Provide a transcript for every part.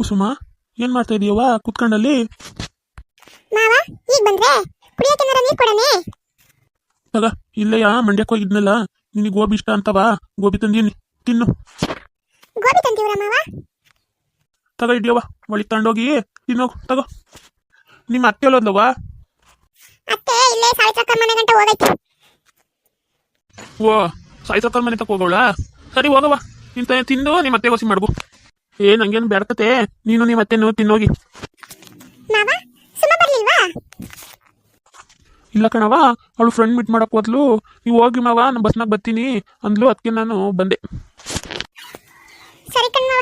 ಕುಸುಮ ಏನ್ ಮಾಡ್ತಾ ಇದೀಯವ್ವ ಕುತ್ಕೊಂಡಲ್ಲಿ. ಮಾವ ಈಗ ಬಂದ್ರೆ? ಕುಡಿಯಕ್ಕೆ ನೀರು ಕೊಡನೆ? ತಗ ಇಲ್ಲೆಯ ಮಂಡ್ಯಕ್ಕೆ ಹೋಗಿದ್ನಲ್ಲ. ನಿನಗೆ ಗೋಬಿ ಇಷ್ಟ ಅಂತವಾ ಗೋಬಿ ತಂದೀನಿ ತಿನ್ನು. ಗೋಬಿ ತಗೋ ಮಾವ? ತಗ ಇಡಿಯವ್ವ ಒಳಗೆ ತಗೊಂಡೋಗಿ ತಿನ್ನೋಗು ತಗೋ. ನಿಮ್ಮ ಅತ್ತೆ ಅಲ್ಲೋದ್ಲವ್ವ ಅತ್ತೆ ಇಲ್ಲೇ ಮನೆ ಗಂಟ ಹೋಗೈತೆ. ಓ ಸಾಯ್ಸಕ್ಕಲ್ ಮನೆ ತಕ ಹೋಗೋಳ? ಸರಿ ಹೋಗವ್ವ. ನಿಂತ ತಿಂದು ನಿಮ್ಮ ಅತ್ತೆ ಹೊಸಿ ಮಾಡ್ಬು. ಏ ನಂಗೇನು ಬೇಡ್ಕತೆ ನೀನು ನಿಮ್ಮ ಅತ್ತೆನು ತಿನ್ನೋಗಿ. ಮಾವ ಸುಮ್ಮ ಬರ್ಲಿಲ್ವಾ? ಇಲ್ಲ ಕಣವ ಅವಳು ಫ್ರೆಂಡ್ ಮೀಟ್ ಮಾಡಕ್ ಹೋದ್ಲು. ನೀವು ಹೋಗಿ ಮಾವ ನಾನು ಬಸ್ನಾಗ ಬರ್ತೀನಿ ಅಂದ್ಲು. ಅದಕ್ಕೆ ನಾನು ಬಂದೆ. ಸರಿ ಕಣ್ ಮಾವ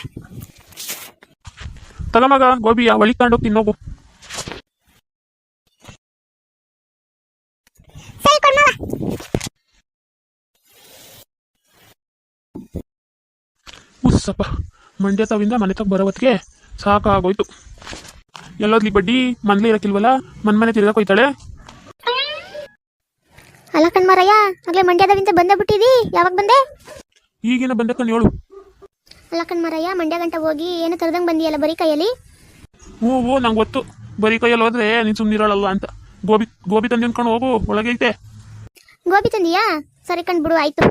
ತಗ ಮಗ ಗೋಬಿಯ ಒಳಗೆ ತಗೊಂಡೋಗಿ ತಿನ್ನೋಗು. ಸರಿ ಕಣ್ ಮಾವ. ಉಸ್ಸಪ್ಪ. ಮಂಡ್ಯ ತಾವಿಂದ ಮನೆ ತಗ ಬರೋ ಹೊತ್ತಿಗೆ ಸಾಕಾಗೋಯ್ತು. ಎಲ್ಲೋದ್ಲಿ ಬಡ್ಡಿ ಮನ್ಲೇ ಇರಕ್ಕಿಲ್ವಲ್ಲ? ಮನ್ ಮನೆ ತಿರ್ಗಕ್ ಹೋಯ್ತಾಳೆ? ಅಲ್ಲ ಕಣ್ಮಾರಯ್ಯ ಆಗ್ಲೇ ಮಂಡ್ಯದವಿಂದ ಬಂದೇ ಬಿಟ್ಟಿದಿ ಯಾವಾಗ ಬಂದೆ? ಈಗಿನ ಬಂದ ಕಣ್ ಹೇಳು. ಅಲ್ಲ ಕಣ್ಮಾರಯ್ಯ ಮಂಡ್ಯ ಗಂಟ ಹೋಗಿ ಏನು ತರದಂಗ್ ಬಂದಿಯಲ್ಲ ಬರೀ ಕೈಯಲ್ಲಿ? ಹ್ಞೂ ಹ್ಞೂ ನಂಗೆ ಗೊತ್ತು. ಬರೀ ಕೈಯಲ್ಲಿ ಹೋದ್ರೆ ನೀನು ಸುಮ್ಮನಿರಲ್ಲ ಅಂತ. ಗೋಬಿ ಗೋಬಿ ತಂದು ನಿಂತ್ಕೊಂಡು ಹೋಗು ಒಳಗೆ ಐತೆ. ಗೋಬಿ ತಂದಿಯಾ? ಸರಿ ಕಣ್ ಬಿಡು ಆಯ್ತು.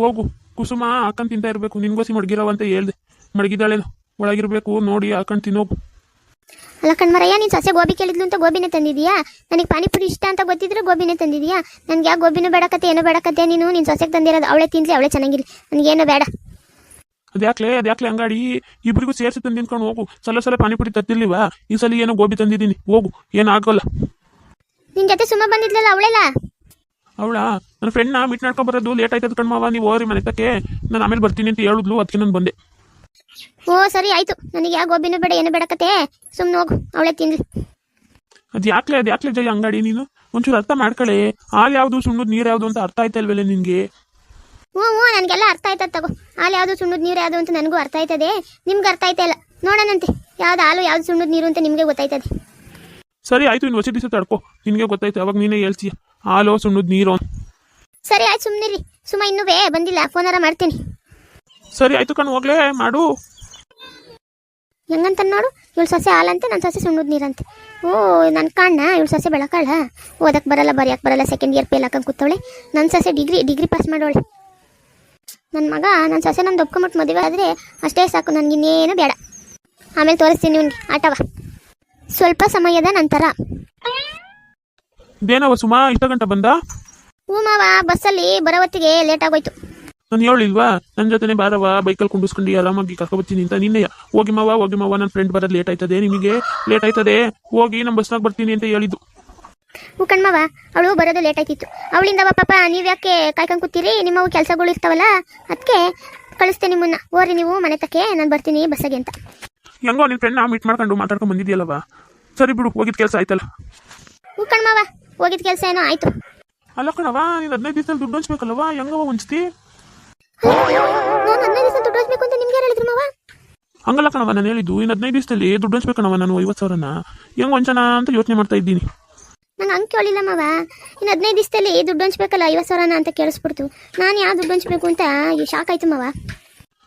ಹೋಗು. ಕುಸುಮ ಅಕ್ಕನ್ ತಿಂತಾ ಇರಬೇಕು. ನಿನ್ಗೋಸಿ ಮಡಗಿರವ ಅಂತ ಹೇಳ್ದೆ. ಮಡಗಿದಾಳೇನು ಒಳಗಿರ್ಬೇಕು ನೋಡಿ ಹಾಕೊಂಡು ತಿನ್ನೋಗು. ಅಲ್ಲ ಕಣ್ಮರಯ್ಯ ನೀನು ಸಸ್ಯ ಗೋಬಿ ಕೇಳಿದ್ಲು ಅಂತ ಗೋಬಿನೇ ತಂದಿದೀಯಾ? ನನಗೆ ಪಾನಿಪುರಿ ಇಷ್ಟ ಅಂತ ಗೊತ್ತಿದ್ರೆ ಗೋಬಿನೇ ತಂದಿದೀಯಾ? ನನಗೆ ಯಾವ ಗೋಬಿನೂ ಬೇಡಕತ್ತೆ ಏನೋ ಬೇಡಕತ್ತೆ ನೀನು ನಿನ್ನ ಸೊಸೆಗೆ ತಂದಿರೋದು ಅವಳೆ ತಿನ್ಲಿ ಅವಳೆ ಚೆನ್ನಾಗಿರ್ಲಿ ನನಗೇನೋ ಬೇಡ. ಅದ್ಯಾಕ್ಲೆ ಅದ್ಯಾಕ್ಲೆ ಅಂಗಡಿ ಇಬ್ರಿಗೂ ಸೇರಿಸಿ ತಂದು ತಿನ್ಕೊಂಡು ಹೋಗು. ಸಲ ಸಲ ಪಾನಿಪುರಿ ತತ್ತಿರ್ಲಿವಾ ಈ ಸಲ ಏನೋ ಗೋಬಿ ತಂದಿದ್ದೀನಿ ಹೋಗು. ಏನಾಗಲ್ಲ. ನಿನ್ನ ಜೊತೆ ಸುಮ್ಮ ಬಂದಿದ್ಲಲ್ಲ ಅವಳೆಲ್ಲ ಅವಳ ನನ್ನ ಫ್ರೆಂಡ್ನ ಮೀಟ್ ಮಾಡ್ಕೊಂಡು ಬರೋದು ಲೇಟ್ ಆಯ್ತದ ಕಣ್ಮಾವ ನೀವು ಹೋಗ್ರಿ ಮನೆ ತಕ್ಕೆ. ನಾನು ಆಮೇಲೆ ಬರ್ತೀನಿ ಅಂತ ಹೇಳಿದ್ಲು ಅದಕ್ಕೆ ನಾನು ಬಂದೆ. ಓ ಸರಿ ಆಯ್ತು. ನನಗೆ ಯಾವ ಗೋಬಿನೂ ಬೇಡ ಏನು ಬೇಡಕತೆ ಸುಮ್ಮನೆ ಹೋಗು ಅವಳೆ ತಿನ್ಲಿ ಅದು ಯಾಕ್ಲೆ ಅದು ಯಾಕ್ಲೆ ಜಯ ಅಂಗಡಿ ನೀನು? ಒಂಚೂರು ಅರ್ಥ ಮಾಡ್ಕೊಳ್ಳಿ ಹಾಲು ಯಾವುದು ಸುಣ್ಣದ ನೀರು ಯಾವುದು ಅಂತ ಅರ್ಥ ಆಯ್ತಾ ನಿಂಗೆ ನಿನಗೆ? ಹ್ಞೂ ಹ್ಞೂ ನನಗೆಲ್ಲ ಅರ್ಥ ಆಯ್ತದ ತಗೋ. ಹಾಲು ಯಾವುದು ಸುಣ್ಣದ ನೀರು ಯಾವುದು ಅಂತ ನನಗೂ ಅರ್ಥ ಆಯ್ತದೆ. ನಿಮ್ಗೆ ಅರ್ಥ ಆಯ್ತಾ ಇಲ್ಲ? ನೋಡೋಣಂತೆ. ಯಾವ್ದು ಹಾಲು ಯಾವ್ದು ಸುಣ್ಣದ ನೀರು ಅಂತ ನಿಮಗೆ ಗೊತ್ತಾಯ್ತದೆ. ಸರಿ ಆಯ್ತು ಇನ್ನು ಹೊಸ ದಿವಸ ತಡ್ಕೋ. ನಿನಗೆ ಗೊತ್ತಾಯ್ತು ಅವಾಗ ನೀನೇ ಹೇಳ್ತೀಯ. ಹಾಲು ಸುಣ್ಣದ ನೀರು? ಸರಿ ಆಯ್ತು ಸುಮ್ಮನಿರಿ ಸುಮ್ಮ ಇನ್ನೂ ಬೇ ಬಂದಿಲ್ಲ. ಫೋನಾರ ಮಾಡ್ತೀನಿ. ಸರಿ ಆಯ್ತು ಕಣ್ ಹೋಗ್ಲೇ ಮಾಡು. ಹೆಂಗಂತ ನೋಡು ಇವಳು ಸೊಸೆ ಹಾಲಂತೆ ನನ್ನ ಸೊಸೆ ಸುಣ್ಣದ ನೀರಂತೆ. ಓ ನನ್ನ ಕಾಣ್ಣ ಇವಳು ಸೊಸೆ ಬೆಳಕಾಳ? ಓದಕ್ಕೆ ಬರಲ್ಲ ಬರೆಯಕ್ಕೆ ಬರಲ್ಲ ಸೆಕೆಂಡ್ ಇಯರ್ ಪೇಲ್ ಹಾಕಂಗೆ ಕೂತವಳೆ. ನನ್ನ ಸೊಸೆ ಡಿಗ್ರಿ ಡಿಗ್ರಿ ಪಾಸ್ ಮಾಡೋಳೆ. ನನ್ನ ಮಗ ನನ್ನ ಸೊಸೆ ನಂದು ಒಪ್ಕೊಂಬಿಟ್ಟು ಮದುವೆ ಆದರೆ ಅಷ್ಟೇ ಸಾಕು ನನಗಿನ್ನೇನು ಬೇಡ. ಆಮೇಲೆ ತೋರಿಸ್ತೀನಿ ನಿವ್ನಿಗೆ ಆಟವ. ಸ್ವಲ್ಪ ಸಮಯದ ನಂತರ. ಇದೇನವ ಸುಮಾ ಇಷ್ಟ ಗಂಟೆ ಬಂದ? ಹ್ಞೂ ಮಾವ ಬಸ್ಸಲ್ಲಿ ಬರೋ ಹೊತ್ತಿಗೆ ಲೇಟ್ ಆಗೋಯ್ತು. ನಾನು ಹೇಳಿಲ್ವಾ? ನನ್ನ ಜೊತೆನೆ ಬಾರವ ಬೈಕಲ್ಲಿ ಕುಂಡಿಸ್ಕೊಂಡು ಆರಾಮಾಗಿ ಕರ್ಕೊಬರ್ತೀನಿ ಅಂತ. ನಿನ್ನೆ ಹೋಗಿ ಮಾವ ಹೋಗಿ ಮಾವ ನನ್ನ ಫ್ರೆಂಡ್ ಬರೋದು ಲೇಟ್ ಆಯ್ತದೆ. ನಿಮಗೆ ಲೇಟ್ ಆಯ್ತದೆ? ಹೋಗಿ ನಮ್ಮ ಬಸ್ನಾಗ ಬರ್ತೀನಿ ಅಂತ ಹೇಳಿದ್ದು. ಹ್ಞೂ ಕಣ್ಮವ ಅವಳು ಬರೋದು ಲೇಟ್ ಆಯ್ತಿತ್ತು. ಅವಳಿಂದವ ಪಾಪ ನೀವು ಯಾಕೆ ಕಾಯ್ಕೊಂಡು ಕೂತೀರಿ? ನಿಮ್ಮವು ಕೆಲಸಗಳು ಇರ್ತಾವಲ್ಲ ಅದಕ್ಕೆ ಕಳಿಸ್ತೇನೆ ನಿಮ್ಮನ್ನ. ಓರಿ ನೀವು ಮನೆ ತಕ್ಕೆ ನಾನು ಬರ್ತೀನಿ ಬಸ್ಸಾಗೆ ಅಂತ. ಹೆಂಗೋ ನಿನ್ನ ಫ್ರೆಂಡ್ನ ಮೀಟ್ ಮಾಡ್ಕೊಂಡು ಮಾತಾಡ್ಕೊಂಡು ಬಂದಿದ್ಯಲ್ಲವ ಸರಿ ಬಿಡು ಹೋಗಿದ್ ಕೆಲಸ ಆಯ್ತಲ್ಲ. ಹ್ಞೂ ಕಣ್ಮವ ಹೋಗಿದ ಕೆಲಸ ಏನೋ ಆಯ್ತು. ಅಲ್ಲ ಕಣವ ನೀನು ಹದಿನೈದು ದಿವಸದಲ್ಲಿ ದುಡ್ಡು ಹಂಚ್ಬೇಕಲ್ವ? ಹೆಂಗವ ಹೊಂಚ್ತಿ? ನಾನು ಹದಿನೈದು ದಿವಸ ದುಡ್ಡು ಹಚ್ಬೇಕು ಅಂತ ನಿಮ್ಗೆ ಯಾರು ಹೇಳಿದ್ರು ಮಾವ? ಹಂಗಲ್ಲ ಕಣವ ನಾನು ಹೇಳಿದ್ದು ಇನ್ನು ಹದಿನೈದು ದಿವಸದಲ್ಲಿ ದುಡ್ಡು ಹಂಚ್ಬೇಕಣವ ನಾನು ಐವತ್ತು ಸಾವಿರನ. ಹೆಂಗ್ ವಂಚನ ಅಂತ ಯೋಚನೆ ಮಾಡ್ತಾ ಇದ್ದೀನಿ. ನಾನು ಹಂಗೆ ಕೇಳಿಲ್ಲ ಮಾವ. ಇನ್ನು ಹದಿನೈದು ದಿವಸದಲ್ಲಿ ದುಡ್ಡು ಹಂಚ್ಬೇಕಲ್ಲ ಐವತ್ತು ಸಾವಿರನ ಅಂತ ಕೇಳಿಸ್ಬಿಡ್ತು. ನಾನು ಯಾವ ದುಡ್ಡು ಹಂಚ್ಬೇಕು ಅಂತ ಶಾಕ್ ಆಯ್ತು ಮಾವ.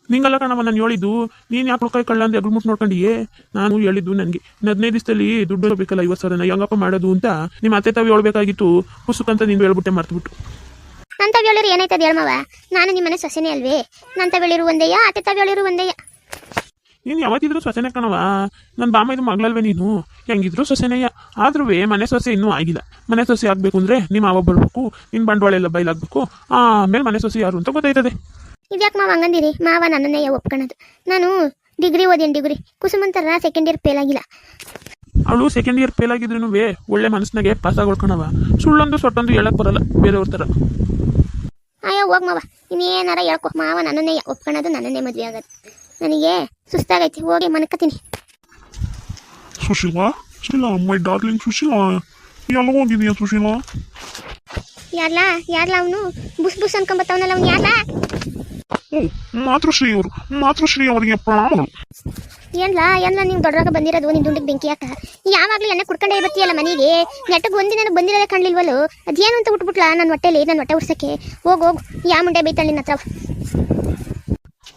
ನಿಂಗಲ್ಲ ಕಣವ ನಾನು ಹೇಳಿದ್ದು ನೀನು ಯಾಕೆ ರೊಕ್ಕ ಕಳ್ಳ ಅಂತ ಎಗ್ಳು ಮುಟ್ಟು ನೋಡ್ಕೊಂಡಿಯೇ? ನಾನು ಹೇಳಿದ್ದು ನನಗೆ ಇನ್ನು ಹದಿನೈದು ದಿವಸದಲ್ಲಿ ದುಡ್ಡು ಹೋಗ್ಬೇಕಲ್ಲ ಐವತ್ತು ಸಾವಿರನ ಹೆಂಗಪ್ಪ ಮಾಡೋದು ಅಂತ ನಿಮ್ಮ ಅತ್ತೆ ತಾವು ಹೇಳ್ಬೇಕಾಗಿತ್ತು ಪುಸ್ತಕಂತ ನೀನು ಹೇಳ್ಬಿಟ್ಟೆ ಮರ್ತ್ಬಿಟ್ಟು. ತಾವ್ ಹೇಳಿರು ಏನಾಯ್ತದ ಹೇಳ ಮಾವ ನಾನು ನಿಮ್ಮ ಮನೆ ಸೊಸೆನೆ ಅಲ್ವೇ? ನನ್ನ ತಾವ್ ಹೇಳಿರು ಒಂದಯ್ಯ ಅತ್ತೆ ತಾವ್ ಹೇಳಿರು ಒಂದಯ್ಯ ನೀನು ಯಾವತ್ತಿದ್ರು ಸೊಸೆನೆ ಕಣವ ನನ್ನ ಬಾಮ ಇದು ಮಗಳಲ್ವೇ ನೀನು? ಹೆಂಗಿದ್ರು ಸೊಸೆನೆಯ ಆದ್ರೂ ಮನೆ ಸೊಸೆ ಇನ್ನೂ ಆಗಿಲ್ಲ. ಮನೆ ಸೊಸೆ ಆಗಬೇಕು ಅಂದ್ರೆ ನಿಮ್ಮ ಮಾವ ಬರ್ಬೇಕು ನಿನ್ ಬಂಡವಾಳ ಎಲ್ಲ ಬಯಲಾಗಬೇಕು ಆಮೇಲೆ ಮನೆ ಸೊಸೆ ಯಾರು ಅಂತ ಗೊತ್ತಾಯ್ತದೆ. ಇದ್ಯಾಕೆ ಮಾವ ಹಂಗಂದಿರಿ? ಮಾವ ನನ್ನನ್ನೇ ಒಪ್ಕೊಳೋದು ನಾನು ಡಿಗ್ರಿ ಓದೇನು ಡಿಗ್ರಿ. ಕುಸುಮಂತರ ಸೆಕೆಂಡ್ ಇಯರ್ ಫೇಲ್ ಆಗಿಲ್ಲ. ಅವಳು ಸೆಕೆಂಡ್ ಇಯರ್ ಫೇಲ್ ಆಗಿದ್ರು ಒಳ್ಳೆ ಮನಸ್ಸಿನಾಗೆ ಪಾಸ್ ಆಗೋಳ್ಕೊಳವ ಸುಳ್ಳೊಂದು ಸೊಟ್ಟೊಂದು ಹೇಳಕ್ ಬರಲ್ಲ ಬೇರೆಯವ್ರ ಥರ ಅಯ್ಯೋ ಹೋಗ್ ಮಾವ. ಇನ್ನೇನಾರ ಹೇಳ್ಕೊ. ಮಾವ ನನ್ನನ್ನೇ ಒಪ್ಕೊಳೋದು ನನ್ನನ್ನೇ ಮದುವೆ ಆಗೋದು ನನಗೆ ಸುಸ್ತಾಗೈತಿ. ಹೋಗಿ ಮನ್ಕತೀನಿ ಸುಶೀಲಾ ಸುಶೀಲಾ ಮೈ ಡಾರ್ಲಿಂಗ್ ಸುಶೀಲಾ. ಎಲ್ಲ ಹೋಗಿದೀಯ ಸುಶೀಲಾ? ಯಾರ್ಲಾ? ಯಾರ್ಲಾ ಅವನು? ಬುಸ್ ಬುಸ್ ಅನ್ಕೊಂಬತ್ತವನಲ್ಲ ಅವ್ನು. ಯಾರ್ಲ? ಓ ಮಾತೃಶ್ರೀ ಅವರು ಮಾತೃಶ್ರೀ ಅವರಿಗೆ ಪ್ರಣಾಮಗಳು ಏನ್ಲ ಎಲ್ಲ ನೀವು ದೊಡ್ಡರಾಗ ಬಂದಿರೋದು ನಿನ್ ದುಂಡಿಗೆ ಬೆಂಕಿ ಯಾಕ? ಯಾವಾಗ್ಲೂ ಎಣ್ಣೆ ಕುಡ್ಕೊಂಡೇ ಬರ್ತೀಯಲ್ಲ ಮನೆಗೆ? ನೆಟ್ಟಗೆ ಒಂದಿನ ಬಂದಿರೋದೇ ಕಾಣ್ಲಿಲ್ವಲ್ಲ? ಅದೇನು ಅಂತ ಬಿಟ್ಬಿಟ್ಲ ನನ್ನ ಹೊಟ್ಟೆಲಿ ನನ್ನ ಹೊಟ್ಟೆ ಉಡ್ಸಕ್ಕೆ ಹೋಗ್ ಹೋಗ್ ಯಾ ಮುಂಡೆ ಬೈತಾಳೆ ನಿನ್ನ ಹತ್ರ?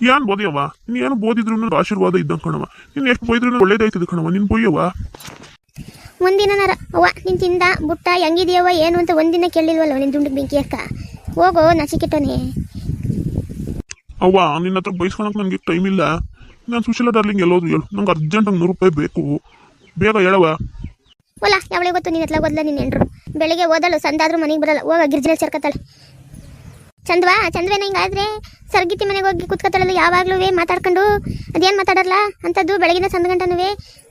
ಏನ್ ಬೋದಿಯವ್ವ? ನೀನ್ ಏನು ಬೋದಿದ್ರು ಆಶೀರ್ವಾದ ಇದ್ದಂಗೆ ಕಣವ ನೀನ್ ಎಷ್ಟು ಬೈದ್ರು ಒಳ್ಳೇದಾಯ್ತದ ಕಣವ ನಿನ್ ಬೋಯ್ಯವ್ವ? ಒಂದಿನ ಅವ್ವ ನಿನ್ ತಿಂದ ಬುಟ್ಟ ಹೆಂಗಿದೆಯವ್ವ ಏನು ಅಂತ ಒಂದಿನ ಕೇಳಿಲ್ವಲ್ಲ ನಿನ್ ದುಂಡಿಗೆ ಬೆಂಕಿ ಅಕ್ಕ ಹೋಗೋ ನಚಿಕಿಟ್ಟನೆ ಅವ್ವ, ನಿನ್ನ ಹತ್ರ ನನಗೆ ಟೈಮ್ ಇಲ್ಲ. ನಾನು ಸುಶೀಲಾ ಡಾರ್ಲಿಂಗ್ ಎಲ್ಲೋದು ಹೇಳು. ನಂಗೆ ಅರ್ಜೆಂಟಾಗಿ ನೂರು ರೂಪಾಯಿ ಬೇಕು. ಬೇಗ ಹೇಳವ ಒಲ್ಲ ಯಾವಳೆ ಗೊತ್ತು ನೀನ್ ಎತ್ಲಾಗ ಓದಲ ನಿನ್ನ ಹೆಂಡ್ರು. ಬೆಳಿಗ್ಗೆ ಓದಲು, ಸಂದಾದ್ರೂ ಮನೆಗೆ ಬರಲ್ಲ. ಹೋಗ ಗಿರ್ಜಿನಲ್ಲಿ ಸೇರ್ಕತ್ತಾಳೆ ಚಂದ್ವಾ, ಚಂದ್ವೇನ ಹಿಂಗಾದ್ರೆ ಸರ್ಗಿತಿ ಮನೆಗೆ ಹೋಗಿ ಕುತ್ಕೊತಾಳಲ್ಲ, ಯಾವಾಗ್ಲೂ ಮಾತಾಡ್ಕೊಂಡು. ಅದೇನು ಮಾತಾಡಲ್ಲ ಅಂಥದ್ದು ಬೆಳಗಿನ ಸಂದ ಗಂಟನೂ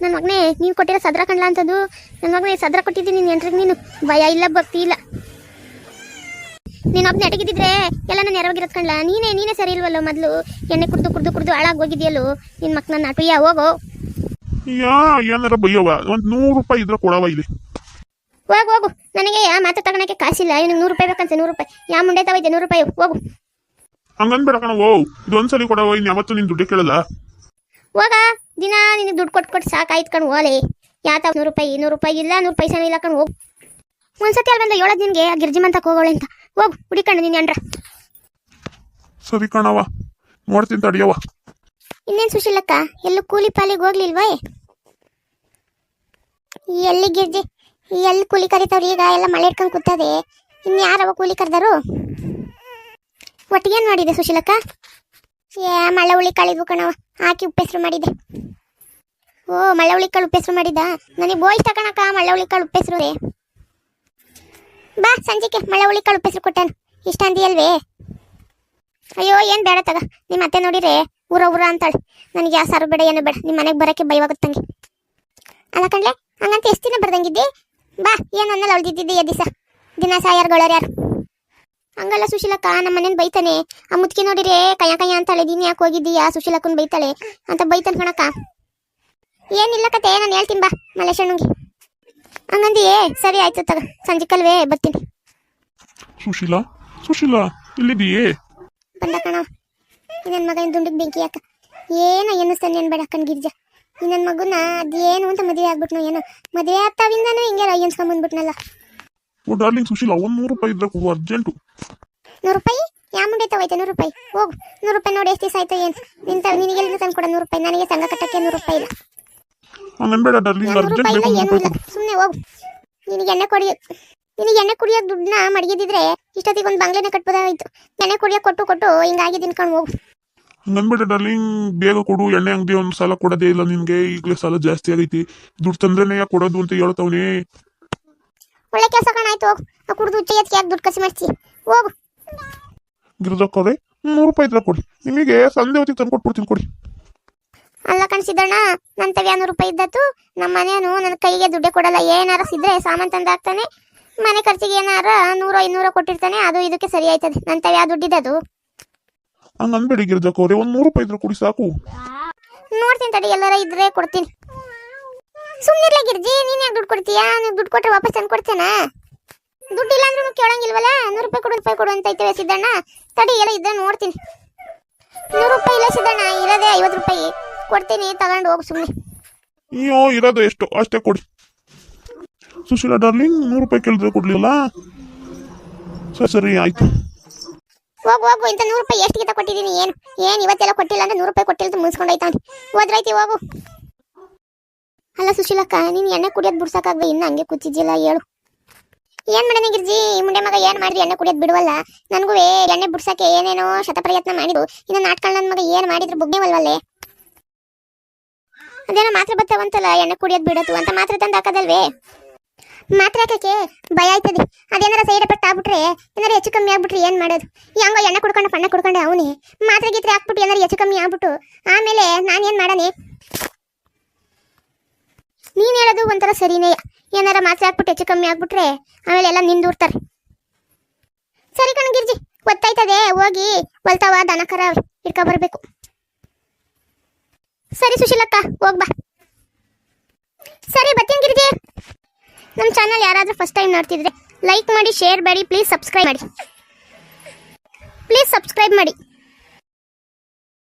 ನನ್ನ ಮಗನೇ ನೀನು ಕೊಟ್ಟಿರೋ ಸದ್ರ ಕಣ್ಲ ಅಂಥದ್ದು ನನ್ನ ಮಗನೇ, ಸದ್ರ ಕೊಟ್ಟಿದ್ದೀನಿ ನಿನ್ನ ಎಂಟ್ರಿಗೆ ನೀನು. ಭಯ ಇಲ್ಲ, ಭಕ್ತಿ ಇಲ್ಲ. ನೀನು ಒಬ್ಬ ಅಡಗಿದ್ರೆ ಎಲ್ಲ ನಾನು ಕಣ್ಲ ನೀನೇ ನೀನೇ ಸರಿ ಇಲ್ವಲ್ಲೋ ಮೊದಲು? ಎಣ್ಣೆ ಕುಡ್ದು ಕುಡ್ದು ಕುಡ್ದು ಹಾಳಾಗಿ ಹೋಗಿದ್ಯಲ್ಲೋ? ನಿನ್ನ ಮಕ್ಕನ ಅಟುಯ್ಯ ಹೋಗೋ. ಯಾ ಏನಾರ ಒಂದು ನೂರು ರೂಪಾಯಿ ಇದ್ರೆ ಕೊಡವ ಇಲ್ಲಿ. ಹೋಗು ಹೋಗು. ನನಗೆ ಯಾ ಮಾತು ತಗೊಳಕ್ಕೆ ಕಾಸಿಲ್ಲ. ಇವ್ನಿಗೆ ನೂರು ರೂಪಾಯಿ ಬೇಕಂತ ನೂರು ರೂಪಾಯಿ. ಯಾ ಮುಂಡೆ ತಗೈತೆ ನೂರು ರೂಪಾಯಿ. ಹೋಗು. ಹಂಗನ್ಬೇಡ ಕಣ ಓ ಇದೊಂದ್ಸಲಿ ಕೊಡವ ಇನ್ ಯಾವತ್ತೂ ನಿನ್ ದುಡ್ಡು ಕೇಳಲ್ಲ. ಹೋಗ. ದಿನ ನಿನಗೆ ದುಡ್ಡು ಕೊಟ್ಟು ಕೊಟ್ಟು ಸಾಕಾಯ್ತು ಕಣ್ ಓಲೆ. ಯಾತ ನೂರು ರೂಪಾಯಿ ನೂರು ರೂಪಾಯಿ ಇಲ್ಲ ನೂರು ಪೈಸೆನೂ ಇಲ್ಲ ಕಣ್ ಹೋಗು. ಒಂದ್ಸತಿ ಅಲ್ಲಿ ಬಂದ ಹೇಳೋದು ನಿನಗೆ ಗಿರ್ಜಿ ಹೋಗೋಳೆ ಅಂತ. ಹೋಗು ಹುಡಿಕಂಡು ನೀನು ಅಂಡ್ರ ಸರಿ ಕಣವ ನೋಡ್ತೀನಿ ತಡಿಯವ ಇನ್ನೇನು ಸುಶೀಲಕ್ಕ ಎಲ್ಲೂ ಕೂಲಿ ಪಾಲಿಗೆ ಹೋಗ್ಲಿಲ್ವಾ? ಎಲ್ಲಿ ಗಿರ್ಜಿ ಎಲ್ಲಿ ಕೂಲಿ ಕರಿತಾವ್ರಿ ಈಗ? ಎಲ್ಲ ಮಳೆ ಇಟ್ಕೊಂಡು ಕೂತದೆ. ಇನ್ನು ಯಾರವ ಕೂಲಿ ಕರೆದರು? ಒಟ್ಟಿಗೆ ಮಾಡಿದೆ ಸುಶೀಲಕ್ಕ ಏ ಮಳೆ ಹುಳಿ ಕಾಳಿದ್ವು ಕಣವ ಹಾಕಿ ಉಪ್ಪೆಸರು ಮಾಡಿದೆ. ಓ ಮಳೆ ಹುಳಿ ಕಾಳು ಉಪ್ಪೆಸರು ಮಾಡಿದ ನನಗೆ ಬೋಯ್ ತಕಣಕ್ಕ ಮಳೆ ಹುಳಿ ಕಾಳು ಉಪ್ಪೆಸರು. ಬಾ, ಸಂಜೆಗೆ ಮಳೆ ಹುಳಿ ಕಾಳು ಉಪ್ಪೆಸರು ಕೊಟ್ಟೆನು. ಇಷ್ಟ ಅಂದಿಯಲ್ವೇ? ಅಯ್ಯೋ, ಏನ್ ಬೇಡ ತಗ. ನಿಮ್ಮ ಅತ್ತೆ ನೋಡಿರೆ ಊರ ಊರ ಅಂತಾಳೆ. ನನಗೆ ಯಾವ ಸಾರು ಬೇಡ, ಏನು ಬೇಡ. ನಿಮ್ಮ ಮನೆಗೆ ಬರಕ್ಕೆ ಭಯವಾಗುತ್ತಂಗೆ ಅಲ್ಲ ಕಣ್ಲೆ, ಹಂಗಂತ ಎಷ್ಟು ದಿನ ಬರ್ದಂಗಿದ್ದಿ? ಬಾ, ಏನು ಅನ್ನಲ್ಲ ಯಾ ದಿವಸ. ದಿನ ಸಾಯಾರ್ಗಳವ್ರು ಯಾರು? ಹಂಗಲ್ಲ ಸುಶೀಲಕ್ಕ ನಮ್ಮ ಮನೇನ್ ಬೈತಾನೆ. ಆ ಮುತ್ಕಿ ನೋಡಿರೆ ಕಯ್ಯ ಕಯ್ಯ ಅಂತಾಳೆ. ದಿನ ಯಾಕೆ ಹೋಗಿದ್ದೀಯಾ? ಸುಶೀಲಕ್ಕನ್ ಬೈತಾಳೆ ಅಂತ ಬೈತಾನೆ ಕಣಕ್ಕ. ಏನಿಲ್ಲ ಕತೆ, ನಾನು ಹೇಳ್ತೀನಿ ಬಾ ಮಲೇಶಣ್ಣಂಗೆ ಹಂಗಂದಿಯೇ ಸರಿ ಆಯ್ತು ತಗ ಸಂಜೆ ಕಲ್ವೇ ಬರ್ತೀನಿ. ಸುಶೀಲಾ ಸುಶೀಲಾ ಇಲ್ಲಿದೀಯೇ ಬಂದ ಕಣ. ನನ್ನ ಮಗನ ದುಂಡಿಗೆ ಬೆಂಕಿ ಯಾಕ ಏನ ಎನ್ನಿಸ್ತಾನೆ ಅನ್ಬೇಡ ಅಕ್ಕನ ಗಿರ್ಜ. ಈ ನನ್ನ ಮಗುನ ಅದೇನು ಅಂತ ಮದುವೆ ಆಗ್ಬಿಟ್ನು ಏನೋ. ಮದುವೆ ಆಗ್ತಾವಿಂದಾನು ಹಿಂಗೆ ಎನ್ಸ್ಕೊಂಡ್ ಬಂದ್ಬಿಟ್ನಲ್ಲ. ಓ ಡಾರ್ಲಿಂಗ್ ಸುಶೀಲಾ ಒಂದ್ ನೂರು ರೂಪಾಯಿ ಇದ್ರೆ ಕೊಡು ಅರ್ಜೆಂಟು. ನೂರು ರೂಪಾಯಿ? ಯಾ ಮುಂಡೆ ತಗೋಯ್ತೆ ನೂರು ರೂಪಾಯಿ? ಹೋಗು ನೂರು ರೂಪಾಯಿ ನೋಡಿ ಎಷ್ಟು ದಿವಸ ಆಯ್ತು ಏನು. ನಿಂತ ನಿನಗೆಲ್ಲ ತಂದು ಕೊಡ ನೂರು ರೂಪಾಯಿ ನನಗೆ ಸಂಘ ಕಟ್ಟಕ್ಕೆ ನೂರು ರೂಪಾಯಿ ಇಲ್ಲ. ಹಂಗನ್ಬೇಡ ಡಾರ್ಲಿಂಗ್ ಅರ್ಜೆಂಟ್ ಬೇಕು ಸುಮ್ಮನೆ ಹೋಗು. ನಿನಗೆ ಎಣ್ಣೆ ಕೊಡಿ ನಿನಗೆ ಎಣ್ಣೆ ಕುಡಿಯೋ ದುಡ್ಡನ್ನ ಮಡಗಿದಿದ್ರೆ ಇಷ್ಟೊತ್ತಿಗೆ ಒಂದು ಬಂಗ್ಲೆನೇ ಕಟ್ಬೋದಾಗಿತ್ತು ಎಣ್ಣೆ ಕುಡಿಯೋ ಕೊಟ್ಟು ಕೊಟ್ಟು ಹಿಂಗಾಗಿ ತಿನ್ಕೊಂಡು ಹೋಗು. ಹಂಗನ್ಬೇಡ ಡಾರ್ಲಿಂಗ್ ಬೇಗ ಕೊಡು ಎಣ್ಣೆ ಅಂಗಡಿ ಒಂದು ಸಾಲ ಕೊಡೋದೇ ಇಲ್ಲ ನಿನಗೆ ಈಗಲೇ ಸಾಲ ಜಾಸ್ತಿ ಆಗೈತಿ. ದುಡ್ಡು ತಂದ್ರೇನೆ ಯಾಕೆ ಕೊಡೋದು ಅಂತ ಹೇಳ್ತಾವನೆ. ಒಳ್ಳೆ ಕೆಲಸ ಕಾಣಾಯ್ತು ಹೋಗು. ಕುಡ್ದು ಎತ್ತಿ ಯಾಕೆ ದುಡ್ಡು ಕಸಿ ಮಾಡ್ತಿ ಹೋಗು. ಗಿರಿಜಕ್ಕವ್ರೆ ನೂರು ರೂಪಾಯಿ ಇದ್ರೆ ಕೊಡಿ. ನಿಮಗೆ ಸಂಜೆ ಹೊತ್ತಿಗೆ ತಂದು ಕೊಟ್ಬಿಡ್ತೀನಿ ಕೊಡಿ. ಅಲ್ಲ ಕಣ್ಸಿದ್ದಣ್ಣ ನನ್ನ ತವಿ ನೂರು ರೂಪಾಯಿ ಇದ್ದತ್ತು ನಮ್ಮ ಮನೆಯವನು ನನ್ನ ಕೈಗೆ ದುಡ್ಡೇ ಕೊಡಲ್ಲ ಏನಾರ ಸಿದ್ರೆ ಸಾಮಾನು ತಂದಾಗ್ತಾನೆ ಮನೆ ಖರ್ಚಿಗೆ ಏನಾರ ನೂರೋ ಇನ್ನೂರೋ ಕೊಟ್ಟಿರ್ತಾನೆ ಅದು ಇದಕ್ಕೆ ಸರಿ ಆಯ್ತದೆ. ನನ್ನ ತವಿ ಆ ದುಡ್ಡಿದ್ದದು ಹಂಗ ಅನ್ಬೇಡಿ ಗಿರಿಜಕ್ಕವ್ರೆ ಒಂದು ನೂರು ರೂಪಾಯಿ ಇದ್ರೆ ಕೊಡಿ ಸಾಕು. ನೋಡ್ತೀನಿ ತಡಿ ಎಲ್ಲಾರ ಇದ್ರೆ ಕೊಡ್ತೀನಿ. ಸುಮ್ಮನಿರ್ಲ ಗಿರ್ಜಿ ನೀನ್ ಯಾಕೆ ದುಡ್ಡು ಕೊಡ್ತೀಯಾ? ನೀವು ದುಡ್ಡು ಕೊಟ್ಟರೆ ವಾಪಸ್ ತಂದು ಕೊಡ್ತೇನಾ? ದುಡ್ಡು ಇಲ್ಲ ಅಂದ್ರೂ ಕೇಳಂಗಿಲ್ವಲ್ಲ? ನೂರು ರೂಪಾಯಿ ಕೊಡು ರೂಪಾಯಿ ಕೊಡು ಅಂತ ಐತವೆ ಸಿದ್ದಣ್ಣ. ತಡಿ ಎಲ್ಲ ಇದ್ರೆ ನೋಡ್ತೀನಿ. ನೂರು ರೂಪಾಯಿ ಇಲ್ಲ ಸಿದ್ದಣ್ಣ ಇರೋದೇ ಐವತ್ತು ರೂಪಾಯಿ. ಕೊಡ್ತೀನಿ ತಗೊಂಡು ಹೋಗಿ ಸುಮ್ಮನೆ ಅಯ್ಯೋ ಇರೋದು ಎಷ್ಟು? ಅಷ್ಟೇ ಕೊಡಿ. ಸುಶೀಲಾ ಡಾರ್ಲಿಂಗ್ ನೂರು ರೂಪಾಯಿ ಕೇಳಿದ್ರೆ ಕೊಡ್ಲಿಲ್ಲ? ಸರಿ ಸರಿ ಆಯ್ತು. ಹೋಗು ಹೋಗು ಇಂತ ನೂರು ರೂಪಾಯಿ ಎಷ್ಟು ಗೀತ ಕೊಟ್ಟಿದ್ದೀನಿ ಏನು? ಏನು ಇವತ್ತೆಲ್ಲ ಕೊಟ್ಟಿಲ್ಲ ಅಂದ್ರೆ ನೂರು ರೂಪಾಯಿ ಕೊಟ್ಟಿಲ್ಲ ಹೋಯ್ತಾನೆ ಹೋದ್ರೈತಿ ಹೋಗು. ಅಲ್ಲ ಸುಶೀಲಕ್ಕ ನೀನು ಎಣ್ಣೆ ಕುಡಿಯೋದು ಬಿಡ್ಸಕ್ಕಾಗ್ದೆ ಇನ್ನು ಹಂಗೆ ಕೂತಿದ್ದಿಲ್ಲ ಹೇಳು. ಏನು ಮಾಡನೆ ಗಿರ್ಜಿ ಈ ಮುಂಡೆ ಮಗ ಏನು ಮಾಡಿದ್ರಿ ಎಣ್ಣೆ ಕುಡಿಯೋದು ಬಿಡುವಲ್ಲ? ನನಗೂ ಎಣ್ಣೆ ಬಿಡ್ಸಕ್ಕೆ ಏನೇನೋ ಶತಪ್ರಯತ್ನ ಮಾಡಿದ್ರು ಇನ್ನು ನಾಟ್ಕೊಂಡು ನನ್ನ ಮಗ ಏನು ಮಾಡಿದ್ರು ಬುಗ್ನೇವಲ್ವಲ್ಲೇ ಅದೇನೋ ಮಾತ್ರ ಬರ್ತಾವಂತಲ್ಲ ಎಣ್ಣೆ ಕುಡಿಯೋದು ಬಿಡೋದು ಅಂತ ಮಾತ್ರ ತಂದು ಹಾಕೋದಲ್ವೇ? ಮಾತ್ರ ಹಾಕಕ್ಕೆ ಭಯ ಆಯ್ತದೆ. ಅದೇನಾರ ಸೈಡ್ ಎಫೆಕ್ಟ್ ಆಗ್ಬಿಟ್ರೆ, ಏನಾರ ಹೆಚ್ಚು ಕಮ್ಮಿ ಆಗ್ಬಿಟ್ರೆ ಏನು ಮಾಡೋದು? ಹೆಂಗೋ ಎಣ್ಣೆ ಕುಡ್ಕೊಂಡು, ಪಣ್ಣ ಕುಡ್ಕೊಂಡೆ ಅವನೇ. ಮಾತ್ರೆ ಗೀತ್ರೆ ಹಾಕ್ಬಿಟ್ಟು ಏನಾರ ಹೆಚ್ಚು ಕಮ್ಮಿ ಆಗ್ಬಿಟ್ಟು, ಆಮೇಲೆ ನಾನೇನು ಮಾಡಾನೆ? ನೀನು ಹೇಳೋದು ಒಂಥರ ಸರಿನೇ. ಏನಾರ ಮಾತ್ರೆ ಹಾಕ್ಬಿಟ್ಟು ಹೆಚ್ಚು ಕಮ್ಮಿ ಆಗ್ಬಿಟ್ರೆ, ಆಮೇಲೆ ಎಲ್ಲ ನಿಂದೂರ್ತಾರೆ ಸರಿ ಕಣ್ ಗಿರ್ಜಿ ಗೊತ್ತಾಯ್ತದೆ ಹೋಗಿ, ಹೊಲ್ತಾವ ದನಕರ ಇಟ್ಕೊ ಬರ್ಬೇಕು. ಸರಿ ಸುಶೀಲಕ್ಕ ಹೋಗ್ಬಾ ಸರಿ ಗಿರ್ಜಿ. ನಮ್ಮ ಚಾನಲ್ ಯಾರಾದರೂ ಫಸ್ಟ್ ಟೈಮ್ ನೋಡ್ತಿದ್ರೆ ಲೈಕ್ ಮಾಡಿ ಶೇರ್ ಮಾಡಿ ಪ್ಲೀಸ್ ಸಬ್ಸ್ಕ್ರೈಬ್ ಮಾಡಿ. ಪ್ಲೀಸ್ ಸಬ್ಸ್ಕ್ರೈಬ್ ಮಾಡಿ.